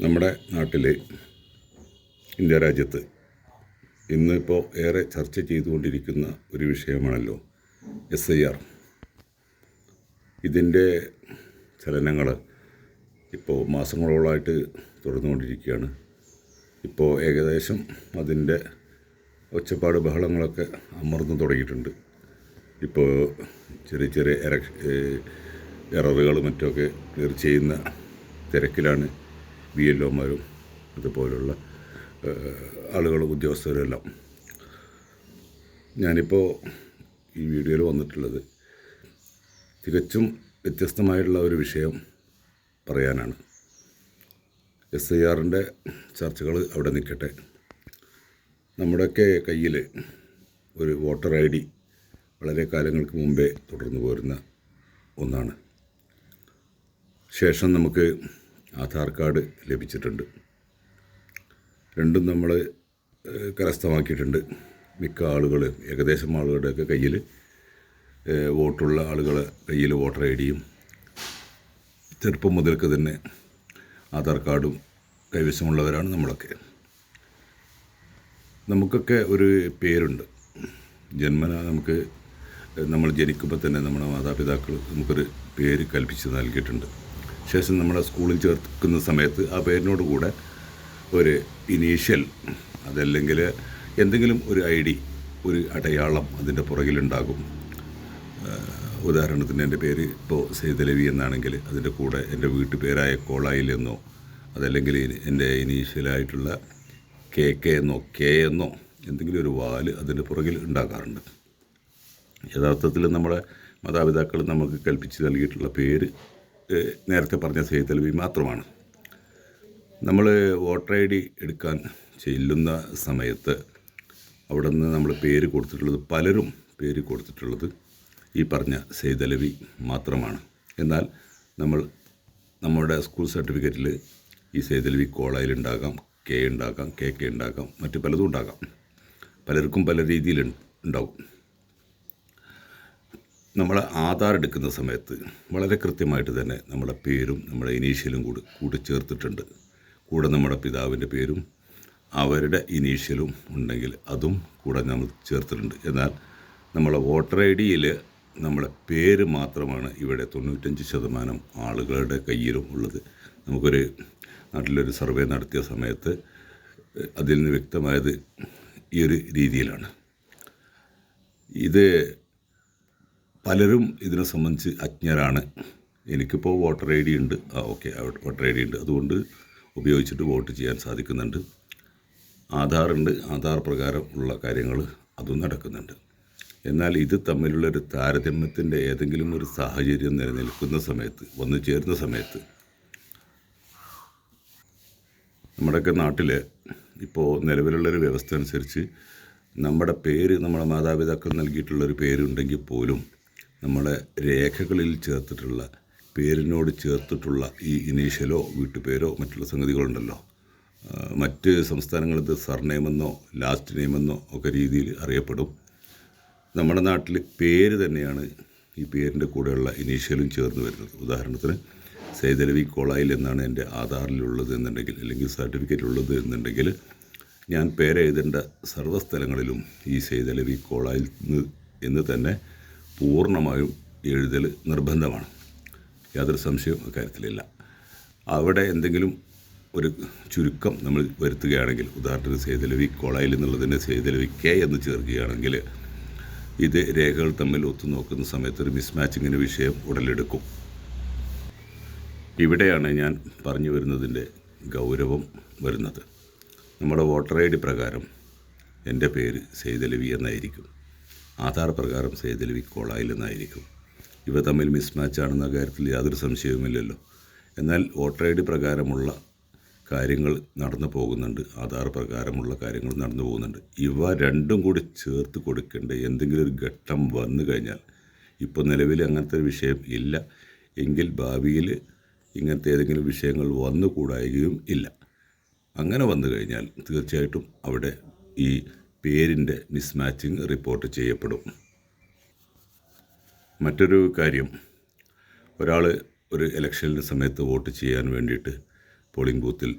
നമ്മുടെ നാട്ടിൽ ഇന്ത്യ രാജ്യത്ത് ഇന്നിപ്പോൾ ഏറെ ചർച്ച ചെയ്തുകൊണ്ടിരിക്കുന്ന ഒരു വിഷയമാണല്ലോ എസ് ഐ ആർ ഇതിന്റെ ചലനങ്ങൾ ഇപ്പോൾ മാസങ്ങളോളമായിട്ട് തുടർന്നുകൊണ്ടിരിക്കുകയാണ്. ഇപ്പോൾ ഏകദേശം അതിന്റെ ഒച്ചപ്പാട് ബഹളങ്ങളൊക്കെ അമർന്നു തുടങ്ങിയിട്ടുണ്ട്. ഇപ്പോൾ ചെറിയ ചെറിയ എറ- എററുകൾ മറ്റുമൊക്കെ ക്ലിയർ ചെയ്യുന്ന തിരക്കിലാണ് ബി എൽ ഒമാരും അതുപോലുള്ള ആളുകളും ഉദ്യോഗസ്ഥരും എല്ലാം. ഞാനിപ്പോൾ ഈ വീഡിയോയിൽ വന്നിട്ടുള്ളത് തികച്ചും വ്യത്യസ്തമായിട്ടുള്ള ഒരു വിഷയം പറയാനാണ്. എസ് ഐ ആറിന്റെ ചർച്ചകൾ അവിടെ നിൽക്കട്ടെ. നമ്മുടെയൊക്കെ കയ്യിൽ ഒരു വോട്ടർ ഐ ഡി വളരെ കാലങ്ങൾക്ക് മുമ്പേ തുടർന്നു പോരുന്ന ഒന്നാണ്. ശേഷം നമുക്ക് ആധാർ കാർഡ് ലഭിച്ചിട്ടുണ്ട്. രണ്ടും നമ്മൾ കരസ്ഥമാക്കിയിട്ടുണ്ട്. മിക്ക ആളുകൾ ഏകദേശം ആളുകളുടെയൊക്കെ കയ്യിൽ വോട്ടുള്ള ആളുകളെ കയ്യിൽ വോട്ടർ ഐ ഡിയും ചെറുപ്പം മുതൽക്ക് തന്നെ ആധാർ കാർഡും കൈവശമുള്ളവരാണ് നമ്മളൊക്കെ. നമുക്കൊക്കെ ഒരു പേരുണ്ട്. ജന്മന നമുക്ക് നമ്മൾ ജനിക്കുമ്പോൾ തന്നെ നമ്മുടെ മാതാപിതാക്കൾ നമുക്കൊരു പേര് കൽപ്പിച്ച് നൽകിയിട്ടുണ്ട്. ശേഷം നമ്മുടെ സ്കൂളിൽ ചേർക്കുന്ന സമയത്ത് ആ പേരിനോട് കൂടെ ഒരു ഇനീഷ്യൽ അതല്ലെങ്കിൽ എന്തെങ്കിലും ഒരു ഐ ഡി ഒരു അടയാളം അതിന്റെ പുറകിലുണ്ടാകും. ഉദാഹരണത്തിന് എന്റെ പേര് ഇപ്പോൾ സെയ്തലവി എന്നാണെങ്കിൽ അതിന്റെ കൂടെ എന്റെ വീട്ടുപേരായ കോളായിൽ എന്നോ അതല്ലെങ്കിൽ എന്റെ ഇനീഷ്യലായിട്ടുള്ള കെ കെ എന്നോ കെ എന്നോ എന്തെങ്കിലും ഒരു വാൽ അതിന്റെ പുറകിൽ ഉണ്ടാക്കാറുണ്ട് യഥാർത്ഥത്തിൽ നമ്മുടെ മാതാപിതാക്കൾ നമുക്ക് കൽപ്പിച്ച് നൽകിയിട്ടുള്ള പേര് നേരത്തെ പറഞ്ഞ സെയ്തലവി മാത്രമാണ്. നമ്മൾ വോട്ടർ ഐ ഡി എടുക്കാൻ ചെല്ലുന്ന സമയത്ത് അവിടെ നിന്ന് നമ്മൾ പേര് കൊടുത്തിട്ടുള്ളത് പലരും പേര് കൊടുത്തിട്ടുള്ളത് ഈ പറഞ്ഞ സെയ്തലവി മാത്രമാണ്. എന്നാൽ നമ്മൾ നമ്മുടെ സ്കൂൾ സർട്ടിഫിക്കറ്റിൽ ഈ സെയ്തലവി കോളയിലുണ്ടാകാം കെ ഉണ്ടാകാം കെ കെ ഉണ്ടാകാം മറ്റു പലതും ഉണ്ടാകാം. പലർക്കും പല രീതിയിൽ ഉണ്ടാവും. നമ്മൾ ആധാർ എടുക്കുന്ന സമയത്ത് വളരെ കൃത്യമായിട്ട് തന്നെ നമ്മുടെ പേരും നമ്മുടെ ഇനീഷ്യലും കൂടി കൂടി ചേർത്തിട്ടുണ്ട്. കൂടെ നമ്മുടെ പിതാവിന്റെ പേരും അവരുടെ ഇനീഷ്യലും ഉണ്ടെങ്കിൽ അതും കൂടെ നമ്മൾ ചേർത്തിട്ടുണ്ട്. എന്നാൽ നമ്മളെ വോട്ടർ ഐ ഡിയിൽ നമ്മളെ പേര് മാത്രമാണ് ഇവിടെ തൊണ്ണൂറ്റഞ്ച് ശതമാനം ആളുകളുടെ കയ്യിലും ഉള്ളത്. നമുക്കൊരു നാട്ടിലൊരു സർവേ നടത്തിയ സമയത്ത് അതിൽ നിന്ന് വ്യക്തമായത് ഈ ഒരു രീതിയിലാണ്. ഇത് പലരും ഇതിനെ സംബന്ധിച്ച് അജ്ഞരാണ്. എനിക്കിപ്പോൾ വോട്ടർ ഐ ഡി ഉണ്ട്. ആ ഓക്കെ വോട്ടർ ഐ ഡി ഉണ്ട്. അതുകൊണ്ട് ഉപയോഗിച്ചിട്ട് വോട്ട് ചെയ്യാൻ സാധിക്കുന്നുണ്ട്. ആധാറുണ്ട് ആധാർ പ്രകാരം ഉള്ള കാര്യങ്ങൾ അതും നടക്കുന്നുണ്ട്. എന്നാൽ ഇത് തമ്മിലുള്ളൊരു താരതമ്യത്തിന്റെ ഏതെങ്കിലും ഒരു സാഹചര്യം നിലനിൽക്കുന്ന സമയത്ത് വന്നു ചേരുന്ന സമയത്ത് നമ്മുടെയൊക്കെ നാട്ടിൽ ഇപ്പോൾ നിലവിലുള്ളൊരു വ്യവസ്ഥ അനുസരിച്ച് നമ്മുടെ പേര് നമ്മുടെ മാതാപിതാക്കൾ നൽകിയിട്ടുള്ളൊരു പേരുണ്ടെങ്കിൽ പോലും നമ്മുടെ രേഖകളിൽ ചേർത്തിട്ടുള്ള പേരിനോട് ചേർത്തിട്ടുള്ള ഈ ഇനീഷ്യലോ വീട്ടുപേരോ മറ്റുള്ള സംഗതികളുണ്ടല്ലോ. മറ്റ് സംസ്ഥാനങ്ങളിൽ ഇത് സർനെയിമെന്നോ ലാസ്റ്റ് നെയിമെന്നോ ഒക്കെ രീതിയിൽ അറിയപ്പെടും. നമ്മുടെ നാട്ടിൽ പേര് തന്നെയാണ് ഈ പേരിന്റെ കൂടെയുള്ള ഇനീഷ്യലും ചേർന്ന് വരുന്നത്. ഉദാഹരണത്തിന് സൈതലവി കോളായിൽ എന്നാണ് എന്റെ ആധാറിലുള്ളത് എന്നുണ്ടെങ്കിൽ അല്ലെങ്കിൽ സർട്ടിഫിക്കറ്റിലുള്ളത് എന്നുണ്ടെങ്കിൽ ഞാൻ പേരെഴുതേണ്ട സർവസ്ഥലങ്ങളിലും ഈ സൈതലവി കോളായിൽ എന്ന് തന്നെ പൂർണമായും എഴുതൽ നിർബന്ധമാണ്. യാതൊരു സംശയവും അക്കാര്യത്തിലില്ല അവിടെ എന്തെങ്കിലും ഒരു ചുരുക്കം നമ്മൾ വരുത്തുകയാണെങ്കിൽ ഉദാഹരണത്തിന് സേതലവി കൊളയിൽ എന്നുള്ളതിനെ സേതലവി കെ എന്ന് ചേർക്കുകയാണെങ്കിൽ ഇത് രേഖകൾ തമ്മിൽ ഒത്തുനോക്കുന്ന സമയത്ത് ഒരു മിസ്മാച്ചിങ്ങിന് വിഷയം ഉടലെടുക്കും. ഇവിടെയാണ് ഞാൻ പറഞ്ഞു വരുന്നതിന്റെ ഗൗരവം വരുന്നത്. നമ്മുടെ വോട്ടർ ഐ ഡി പ്രകാരം എന്റെ പേര് സെയ്തലവി എന്നായിരിക്കും. ആധാർ പ്രകാരം സെയ്തലവി കോളായിൽ എന്നായിരിക്കും ഇവ തമ്മിൽ മിസ്മാച്ച് ആണെന്ന കാര്യത്തിൽ യാതൊരു സംശയവുമില്ലല്ലോ. എന്നാൽ വോട്ടർ ഐ ഡി പ്രകാരമുള്ള കാര്യങ്ങൾ നടന്നു പോകുന്നുണ്ട്. ആധാർ പ്രകാരമുള്ള കാര്യങ്ങൾ നടന്നു പോകുന്നുണ്ട്. ഇവ രണ്ടും കൂടി ചേർത്ത് കൊടുക്കേണ്ട എന്തെങ്കിലും ഒരു ഘട്ടം വന്നു കഴിഞ്ഞാൽ ഇപ്പോൾ നിലവിൽ അങ്ങനത്തെ ഒരു വിഷയം ഇല്ല. എങ്കിൽ ഭാവിയിൽ ഇങ്ങനത്തെ ഏതെങ്കിലും വിഷയങ്ങൾ വന്നുകൂടായികയും ഇല്ല. അങ്ങനെ വന്നു കഴിഞ്ഞാൽ തീർച്ചയായിട്ടും അവിടെ ഈ പേരിന്റെ മിസ്മാച്ചിങ് റിപ്പോർട്ട് ചെയ്യപ്പെടും. മറ്റൊരു കാര്യം ഒരാൾ ഒരു ഇലക്ഷനിന്റെ സമയത്ത് വോട്ട് ചെയ്യാൻ വേണ്ടിയിട്ട് പോളിംഗ് ബൂത്തിൽ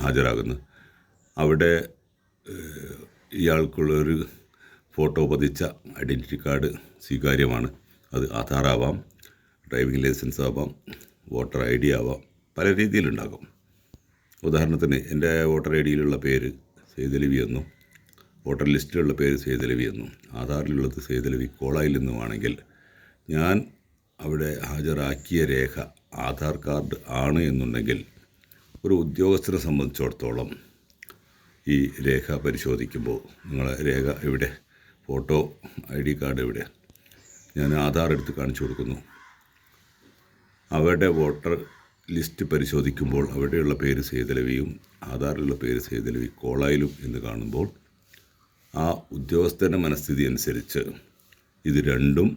ഹാജരാകുന്നു. അവിടെ ഇയാൾക്കുള്ളൊരു ഫോട്ടോ പതിച്ച ഐഡന്റിറ്റി കാർഡ് സ്വീകാര്യമാണ്. അത് ആധാർ ആവാം ഡ്രൈവിംഗ് ലൈസൻസ് ആവാം വോട്ടർ ഐ ഡി ആവാം പല രീതിയിലുണ്ടാകും. ഉദാഹരണത്തിന് എന്റെ വോട്ടർ ഐ ഡിയിലുള്ള പേര് സെയ്തലവി എന്നും വോട്ടർ ലിസ്റ്റിലുള്ള പേര് സേതലവി എന്നും ആധാറിലുള്ളത് സേതലവി കോളായിൽ നിന്നുമാണെങ്കിൽ ഞാൻ അവിടെ ഹാജരാക്കിയ രേഖ ആധാർ കാർഡ് ആണ് എന്നുണ്ടെങ്കിൽ ഒരു ഉദ്യോഗസ്ഥരെ സംബന്ധിച്ചിടത്തോളം ഈ രേഖ പരിശോധിക്കുമ്പോൾ നിങ്ങളെ രേഖ എവിടെ? ഫോട്ടോ ഐ ഡി കാർഡ് എവിടെ? ഞാൻ ആധാർ എടുത്ത് കാണിച്ചു കൊടുക്കുന്നു. അവരുടെ വോട്ടർ ലിസ്റ്റ് പരിശോധിക്കുമ്പോൾ അവിടെയുള്ള പേര് സേതലവിയും ആധാറിലുള്ള പേര് സേതലവി കോളായിലും എന്ന് കാണുമ്പോൾ ആ ഉദ്യോഗസ്ഥന്റെ മനസ്ഥിതി അനുസരിച്ച് ഇത് രണ്ടും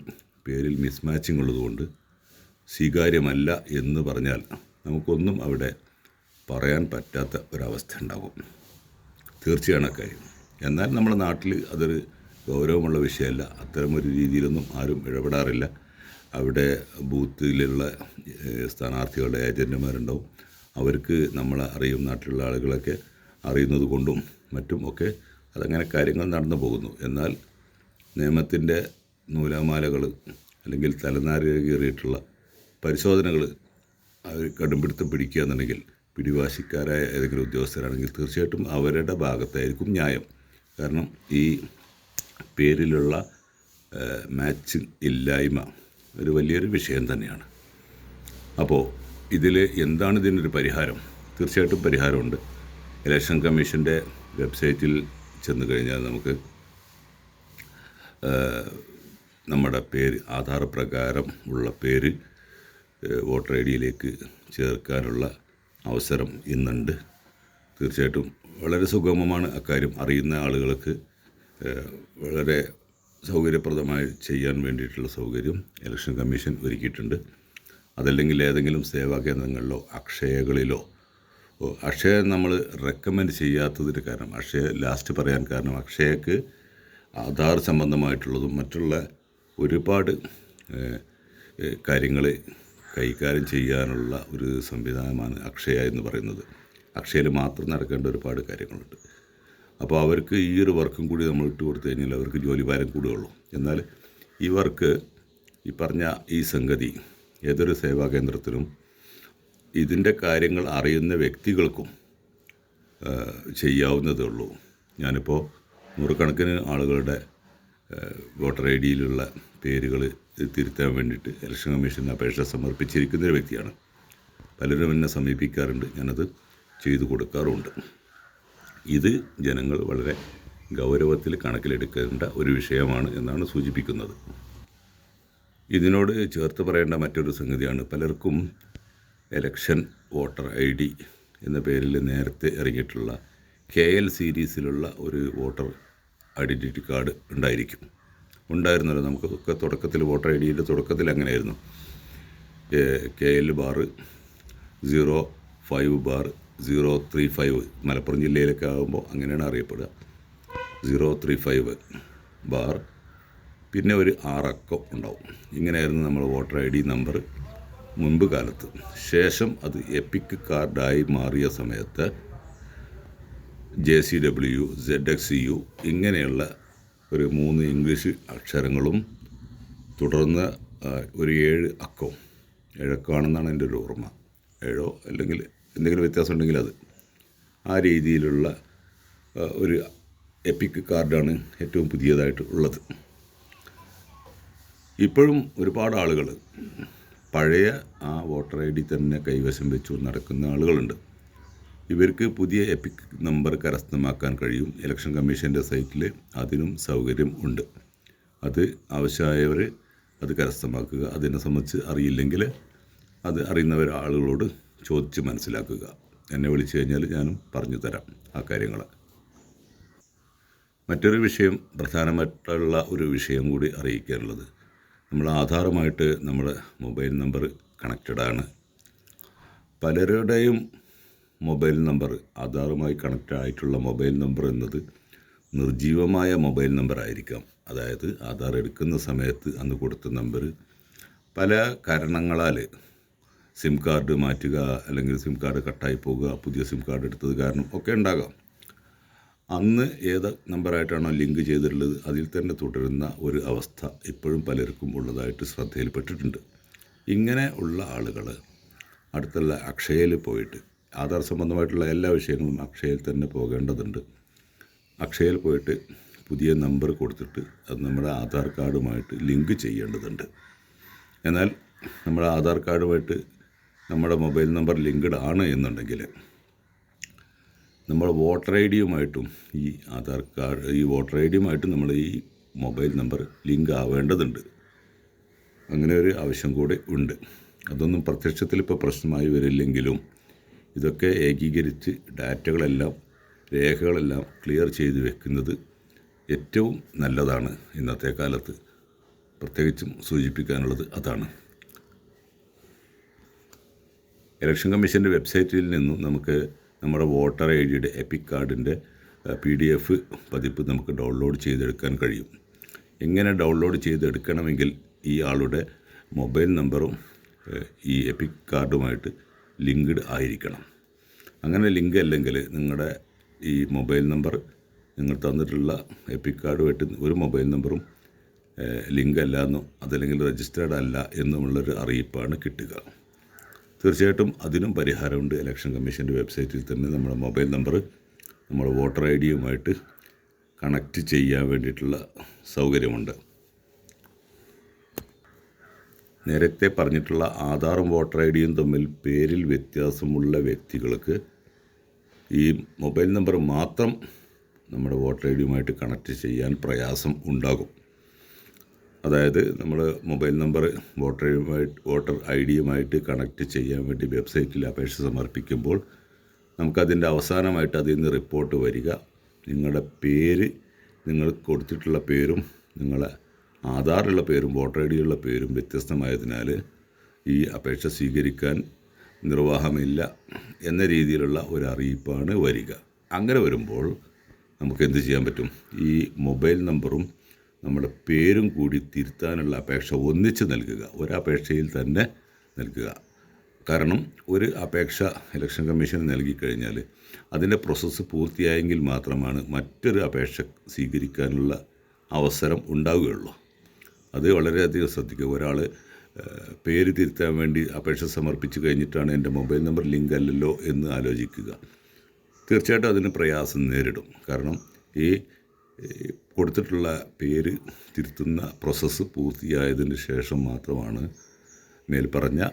പേരിൽ മിസ്മാച്ചിങ് ഉള്ളതുകൊണ്ട് സ്വീകാര്യമല്ല എന്ന് പറഞ്ഞാൽ നമുക്കൊന്നും അവിടെ പറയാൻ പറ്റാത്ത ഒരവസ്ഥ ഉണ്ടാകും. തീർച്ചയാണ് കാര്യം. എന്നാൽ നമ്മുടെ നാട്ടിൽ അതൊരു ഗൗരവമുള്ള വിഷയമല്ല. അത്തരമൊരു രീതിയിലൊന്നും ആരും ഇടപെടാറില്ല. അവിടെ ബൂത്തിലുള്ള സ്ഥാനാർത്ഥികളുടെ ഏജന്റുമാരുണ്ടാവും അവർക്ക് നമ്മളെ അറിയും. നാട്ടിലുള്ള ആളുകളൊക്കെ അറിയുന്നത് കൊണ്ടും മറ്റും ഒക്കെ അതങ്ങനെ കാര്യങ്ങൾ നടന്നു പോകുന്നു. എന്നാൽ നിയമത്തിന്റെ നൂലാമാലകൾ അല്ലെങ്കിൽ തലനാരിക കീറിയിട്ടുള്ള പരിശോധനകൾ അവർ കടുംപിടുത്തം പിടിക്കുക എന്നുണ്ടെങ്കിൽ പിടിവാശിക്കാരായ ഏതെങ്കിലും ഉദ്യോഗസ്ഥരാണെങ്കിൽ തീർച്ചയായിട്ടും അവരുടെ ഭാഗത്തായിരിക്കും ന്യായം. കാരണം ഈ പേരിലുള്ള മാച്ച് ഇല്ലായ്മ ഒരു വലിയൊരു വിഷയം തന്നെയാണ്. അപ്പോൾ ഇതിൽ എന്താണ് ഇതിനൊരു പരിഹാരം? തീർച്ചയായിട്ടും പരിഹാരമുണ്ട്. ഇലക്ഷൻ കമ്മീഷന്റെ വെബ്സൈറ്റിൽ ചെന്ന് കഴിഞ്ഞാൽ നമുക്ക് നമ്മുടെ പേര് ആധാർ പ്രകാരം ഉള്ള പേര് വോട്ടർ ഐ ഡിയിലേക്ക് ചേർക്കാനുള്ള അവസരം ഇന്നുണ്ട്. തീർച്ചയായിട്ടും വളരെ സുഗമമാണ് അക്കാര്യം അറിയുന്ന ആളുകൾക്ക് വളരെ സൗകര്യപ്രദമായി ചെയ്യാൻ വേണ്ടിയിട്ടുള്ള സൗകര്യം ഇലക്ഷൻ കമ്മീഷൻ ഒരുക്കിയിട്ടുണ്ട്. അതല്ലെങ്കിൽ ഏതെങ്കിലും സേവാ കേന്ദ്രങ്ങളിലോ അക്ഷയകളിലോ അക്ഷയ നമ്മൾ റെക്കമെൻഡ് ചെയ്യാത്തതിന്റെ കാരണം അക്ഷയ ലാസ്റ്റ് പറയാൻ കാരണം അക്ഷയക്ക് ആധാർ സംബന്ധമായിട്ടുള്ളതും മറ്റുള്ള ഒരുപാട് കാര്യങ്ങൾ കൈകാര്യം ചെയ്യാനുള്ള ഒരു സംവിധാനമാണ് അക്ഷയ എന്ന് പറയുന്നത്. അക്ഷയയിൽ മാത്രം നടക്കേണ്ട ഒരുപാട് കാര്യങ്ങളുണ്ട്. അപ്പോൾ അവർക്ക് ഈ ഒരു വർക്കും കൂടി നമ്മൾ ഇട്ട് കൊടുത്തു കഴിഞ്ഞാൽ അവർക്ക് ജോലി ഭാരം കൂടുകയുള്ളൂ. എന്നാൽ ഈ വർക്ക് ഈ പറഞ്ഞ ഈ സംഗതി ഏതൊരു സേവാ കേന്ദ്രത്തിനും ഇതിന്റെ കാര്യങ്ങൾ അറിയുന്ന വ്യക്തികൾക്കും ചെയ്യാവുന്നതേ ഉള്ളൂ. ഞാനിപ്പോൾ നൂറുകണക്കിന് ആളുകളുടെ വോട്ടർ ഐ ഡിയിലുള്ള പേരുകൾ തിരുത്താൻ വേണ്ടിയിട്ട് ഇലക്ഷൻ കമ്മീഷന് അപേക്ഷ സമർപ്പിച്ചിരിക്കുന്ന ഒരു വ്യക്തിയാണ്. പലരും എന്നെ സമീപിക്കാറുണ്ട്. ഞാനത് ചെയ്തു കൊടുക്കാറുമുണ്ട് ഇത് ജനങ്ങൾ വളരെ ഗൗരവത്തിൽ കണക്കിലെടുക്കേണ്ട ഒരു വിഷയമാണ് എന്നാണ് സൂചിപ്പിക്കുന്നത്. ഇതിനോട് ചേർത്ത് പറയേണ്ട മറ്റൊരു സംഗതിയാണ് പലർക്കും എലക്ഷൻ വോട്ടർ ഐ ഡി എന്ന പേരിൽ നേരത്തെ ഇറങ്ങിയിട്ടുള്ള കെ എൽ സീരീസിലുള്ള ഒരു വോട്ടർ ഐഡന്റിറ്റി കാർഡ് ഉണ്ടായിരിക്കും. ഉണ്ടായിരുന്നല്ലോ നമുക്കൊക്കെ തുടക്കത്തിൽ വോട്ടർ ഐ ഡിയുടെ തുടക്കത്തിൽ അങ്ങനെയായിരുന്നു. K L bar zero five bar zero three five Malappuram ജില്ലയിലൊക്കെ ആകുമ്പോൾ അങ്ങനെയാണ് അറിയപ്പെടുക. സീറോ ത്രീ ഫൈവ് ബാർ പിന്നെ ഒരു ആറക്കം ഉണ്ടാവും. ഇങ്ങനെയായിരുന്നു നമ്മൾ വോട്ടർ ഐ ഡി നമ്പർ മുൻപ് കാലത്ത്. ശേഷം അത് എപ്പിക് കാർഡായി മാറിയ സമയത്ത് J C W Z X U ഇങ്ങനെയുള്ള ഒരു മൂന്ന് ഇംഗ്ലീഷ് അക്ഷരങ്ങളും തുടർന്ന് ഒരു ഏഴ് അക്കവും. ഏഴക്കമാണെന്നാണ് എന്റെ ഒരു ഓർമ്മ. ഏഴോ അല്ലെങ്കിൽ എന്തെങ്കിലും വ്യത്യാസം ഉണ്ടെങ്കിൽ അത്. ആ രീതിയിലുള്ള ഒരു എപ്പിക് കാർഡാണ് ഏറ്റവും പുതിയതായിട്ട് ഉള്ളത്. ഇപ്പോഴും ഒരുപാട് ആളുകൾ പഴയ ആ വോട്ടർ ഐ ഡി തന്നെ കൈവശം വെച്ചു നടക്കുന്ന ആളുകളുണ്ട്. ഇവർക്ക് പുതിയ എപ്പിക് നമ്പർ കരസ്ഥമാക്കാൻ കഴിയും. ഇലക്ഷൻ കമ്മീഷന്റെ സൈറ്റിൽ അതിനും സൗകര്യം ഉണ്ട്. അത് ആവശ്യമായവർ അത് കരസ്ഥമാക്കുക. അതിനെ സംബന്ധിച്ച് അറിയില്ലെങ്കിൽ അത് അറിയുന്നവർ ആളുകളോട് ചോദിച്ച് മനസ്സിലാക്കുക. എന്നെ വിളിച്ചു കഴിഞ്ഞാൽ ഞാനും പറഞ്ഞു തരാം ആ കാര്യങ്ങൾ. മറ്റൊരു വിഷയം പ്രധാനമായിട്ടുള്ള ഒരു വിഷയം കൂടി അറിയിക്കാനുള്ളത് നമ്മൾ ആധാറുമായിട്ട് നമ്മുടെ മൊബൈൽ നമ്പർ കണക്റ്റഡ് ആണ് പലരുടെയും മൊബൈൽ നമ്പർ ആധാറുമായി കണക്റ്റഡ് ആയിട്ടുള്ള മൊബൈൽ നമ്പർ എന്നത് നിർജീവമായ മൊബൈൽ നമ്പർ ആയിരിക്കാം. അതായത് ആധാർ എടുക്കുന്ന സമയത്ത് അന്ന് കൊടുത്ത നമ്പർ. പല കാരണങ്ങളാൽ സിം കാർഡ് മാറ്റുക അല്ലെങ്കിൽ സിം കാർഡ് കട്ടായി പോവുക പുതിയ സിം കാർഡ് എടുത്തത് കാരണം ഒക്കെ ഉണ്ടാകാം. അന്ന് ഏത് നമ്പറായിട്ടാണോ ലിങ്ക് ചെയ്തിട്ടുള്ളത് അതിൽ തന്നെ തുടരുന്ന ഒരു അവസ്ഥ ഇപ്പോഴും പലർക്കും ഉള്ളതായിട്ട് ശ്രദ്ധയിൽപ്പെട്ടിട്ടുണ്ട്. ഇങ്ങനെ ഉള്ള ആളുകൾ അടുത്തുള്ള അക്ഷയയിൽ പോയിട്ട് ആധാർ സംബന്ധമായിട്ടുള്ള എല്ലാ വിഷയങ്ങളും അക്ഷയയിൽ തന്നെ പോകേണ്ടതുണ്ട്. അക്ഷയയിൽ പോയിട്ട് പുതിയ നമ്പർ കൊടുത്തിട്ട് അത് നമ്മുടെ ആധാർ കാർഡുമായിട്ട് ലിങ്ക് ചെയ്യേണ്ടതുണ്ട്. എന്നാൽ നമ്മുടെ ആധാർ കാർഡുമായിട്ട് നമ്മുടെ മൊബൈൽ നമ്പർ ലിങ്ക്ഡ് ആണ് എന്നുണ്ടെങ്കിൽ നമ്മൾ വോട്ടർ ഐ ഡിയുമായിട്ടും ഈ ആധാർ കാർഡ് ഈ വോട്ടർ ഐ ഡിയുമായിട്ടും നമ്മൾ ഈ മൊബൈൽ നമ്പർ ലിങ്ക് ആവേണ്ടതുണ്ട്. അങ്ങനെ ഒരു ആവശ്യം കൂടെ ഉണ്ട്. അതൊന്നും പ്രത്യക്ഷത്തിൽ ഇപ്പോൾ പ്രശ്നമായി വരില്ലെങ്കിലും ഇതൊക്കെ ഏകീകരിച്ച് ഡാറ്റകളെല്ലാം രേഖകളെല്ലാം ക്ലിയർ ചെയ്ത് വെക്കുന്നത് ഏറ്റവും നല്ലതാണ് ഇന്നത്തെ കാലത്ത്. പ്രത്യേകിച്ചും സൂചിപ്പിക്കാനുള്ളത് അതാണ്. ഇലക്ഷൻ കമ്മീഷന്റെ വെബ്സൈറ്റിൽ നിന്നും നമുക്ക് നമ്മുടെ വോട്ടർ ഐ ഡിയുടെ എപ്പിക് കാർഡിന്റെ പി ഡി എഫ് പതിപ്പ് നമുക്ക് ഡൗൺലോഡ് ചെയ്തെടുക്കാൻ കഴിയും. എങ്ങനെ ഡൗൺലോഡ് ചെയ്തെടുക്കണമെങ്കിൽ ഈ ആളുടെ മൊബൈൽ നമ്പറും ഈ എപ്പിക് കാർഡുമായിട്ട് ലിങ്ക്ഡ് ആയിരിക്കണം. അങ്ങനെ ലിങ്ക് അല്ലെങ്കിൽ നിങ്ങളുടെ ഈ മൊബൈൽ നമ്പർ നിങ്ങൾ തന്നിട്ടുള്ള എപ്പിക് കാർഡുമായിട്ട് ഒരു മൊബൈൽ നമ്പറും ലിങ്ക് അല്ല എന്നും അതല്ലെങ്കിൽ രജിസ്റ്റേർഡ് അല്ല എന്നുമുള്ളൊരു അറിയിപ്പാണ് കിട്ടുക. തീർച്ചയായിട്ടും അതിനും പരിഹാരമുണ്ട്. ഇലക്ഷൻ കമ്മീഷന്റെ വെബ്സൈറ്റിൽ തന്നെ നമ്മുടെ മൊബൈൽ നമ്പർ നമ്മുടെ വോട്ടർ ഐ ഡിയുമായിട്ട് കണക്റ്റ് ചെയ്യാൻ വേണ്ടിയിട്ടുള്ള സൗകര്യമുണ്ട്. നേരത്തെ പറഞ്ഞിട്ടുള്ള ആധാറും വോട്ടർ ഐ ഡിയും തമ്മിൽ പേരിൽ വ്യത്യാസമുള്ള വ്യക്തികൾക്ക് ഈ മൊബൈൽ നമ്പർ മാത്രം നമ്മുടെ വോട്ടർ ഐ ഡിയുമായിട്ട് കണക്റ്റ് ചെയ്യാൻ പ്രയാസം ഉണ്ടാകും. അതായത് നമ്മൾ മൊബൈൽ നമ്പർ ഐഡിയുമായിട്ട് വോട്ടർ ഐ ഡിയുമായിട്ട് കണക്റ്റ് ചെയ്യാൻ വേണ്ടി വെബ്സൈറ്റിൽ അപേക്ഷ സമർപ്പിക്കുമ്പോൾ നമുക്കതിന്റെ അവസാനമായിട്ട് അതിൽ നിന്ന് റിപ്പോർട്ട് വരിക. നിങ്ങളുടെ പേര് നിങ്ങൾ കൊടുത്തിട്ടുള്ള പേരും നിങ്ങളെ ആധാറുള്ള പേരും വോട്ടർ ഐ ഡിയുള്ള പേരും വ്യത്യസ്തമായതിനാൽ ഈ അപേക്ഷ സ്വീകരിക്കാൻ നിർവാഹമില്ല എന്ന രീതിയിലുള്ള ഒരു അറിയിപ്പാണ് വരിക. അങ്ങനെ വരുമ്പോൾ നമുക്ക് എന്ത് ചെയ്യാൻ പറ്റും? ഈ മൊബൈൽ നമ്പറും നമ്മുടെ പേരും കൂടി തിരുത്താനുള്ള അപേക്ഷ ഒന്നിച്ച് നൽകുക. ഒരപേക്ഷയിൽ തന്നെ നൽകുക. കാരണം ഒരു അപേക്ഷ ഇലക്ഷൻ കമ്മീഷന് നൽകിക്കഴിഞ്ഞാൽ അതിന്റെ പ്രോസസ്സ് പൂർത്തിയായെങ്കിൽ മാത്രമാണ് മറ്റൊരു അപേക്ഷ സ്വീകരിക്കാനുള്ള അവസരം ഉണ്ടാവുകയുള്ളൂ. അത് വളരെയധികം ശ്രദ്ധിക്കുക. ഒരാൾ പേര് തിരുത്താൻ വേണ്ടി അപേക്ഷ സമർപ്പിച്ച് കഴിഞ്ഞിട്ടാണ് എന്റെ മൊബൈൽ നമ്പർ ലിങ്ക് അല്ലല്ലോ എന്ന് ആലോചിക്കുക. തീർച്ചയായിട്ടും അതിന് പ്രയാസം നേരിടും. കാരണം ഈ കൊടുത്തിട്ടുള്ള പേര് തിരുത്തുന്ന പ്രോസസ്സ് പൂർത്തിയായതിന് ശേഷം മാത്രമാണ് മേൽപ്പറഞ്ഞ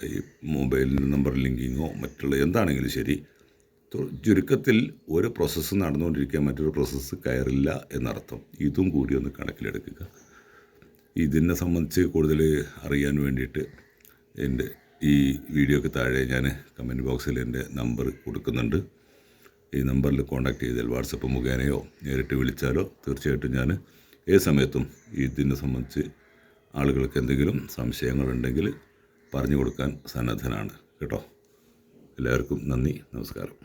ഈ മൊബൈൽ നമ്പർ ലിങ്കിങ്ങോ മറ്റുള്ള എന്താണെങ്കിലും ശരി ചുരുക്കത്തിൽ ഒരു പ്രോസസ്സ് നടന്നുകൊണ്ടിരിക്കുക മറ്റൊരു പ്രോസസ്സ് കയറില്ല എന്നർത്ഥം. ഇതും കൂടി ഒന്ന് കണക്കിലെടുക്കുക. ഇതിനെ സംബന്ധിച്ച് കൂടുതൽ അറിയാൻ വേണ്ടിയിട്ട് എന്റെ ഈ വീഡിയോക്ക് താഴെ ഞാൻ കമന്റ് ബോക്സിൽ എന്റെ നമ്പർ കൊടുക്കുന്നുണ്ട്. ഈ നമ്പറിൽ കോൺടാക്ട് ചെയ്താൽ വാട്സപ്പ് മുഖേനയോ നേരിട്ട് വിളിച്ചാലോ തീർച്ചയായിട്ടും ഞാൻ ഏത് സമയത്തും ഇതിനെ സംബന്ധിച്ച് ആളുകൾക്ക് എന്തെങ്കിലും സംശയങ്ങളുണ്ടെങ്കിൽ പറഞ്ഞു കൊടുക്കാൻ സന്നദ്ധനാണ്. കേട്ടോ? എല്ലാവർക്കും നന്ദി നമസ്കാരം.